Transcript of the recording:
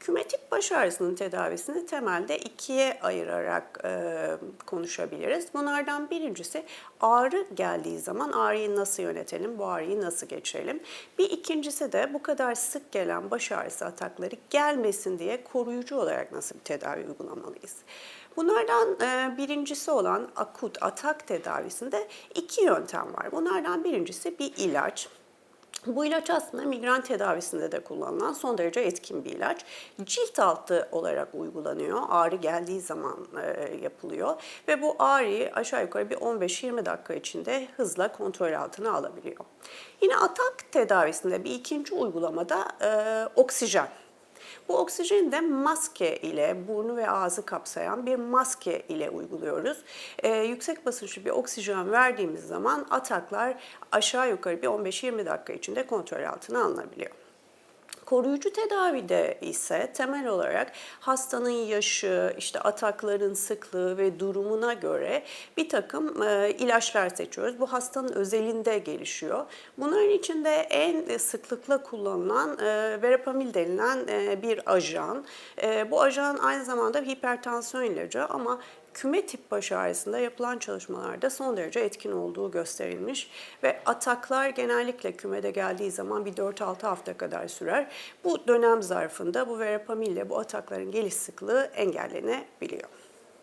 Küme tip baş ağrısının tedavisini temelde ikiye ayırarak e, konuşabiliriz. Bunlardan birincisi ağrı geldiği zaman ağrıyı nasıl yönetelim, bu ağrıyı nasıl geçirelim. Bir ikincisi de bu kadar sık gelen baş ağrısı atakları gelmesin diye koruyucu olarak nasıl bir tedavi uygulamalıyız. Bunlardan e, birincisi olan akut atak tedavisinde iki yöntem var. Bunlardan birincisi bir ilaç. Bu ilaç aslında migren tedavisinde de kullanılan son derece etkin bir ilaç. Cilt altı olarak uygulanıyor. Ağrı geldiği zaman e, yapılıyor ve bu ağrıyı aşağı yukarı bir 15-20 dakika içinde hızla kontrol altına alabiliyor. Yine atak tedavisinde bir ikinci uygulamada e, oksijen. Bu oksijeni de maske ile burnu ve ağzı kapsayan bir maske ile uyguluyoruz. Ee, yüksek basınçlı bir oksijen verdiğimiz zaman ataklar aşağı yukarı bir 15-20 dakika içinde kontrol altına alınabiliyor. Koruyucu tedavide ise temel olarak hastanın yaşı, işte atakların sıklığı ve durumuna göre bir takım e, ilaçlar seçiyoruz. Bu hastanın özelinde gelişiyor. Bunların içinde en sıklıkla kullanılan e, verapamil denilen e, bir ajan. Bu ajan aynı zamanda hipertansiyon ilacı ama küme tip baş ağrısında yapılan çalışmalarda son derece etkin olduğu gösterilmiş ve ataklar genellikle kümede geldiği zaman bir 4-6 hafta kadar sürer. Bu dönem zarfında bu verapamille bu atakların geliş sıklığı engellenebiliyor.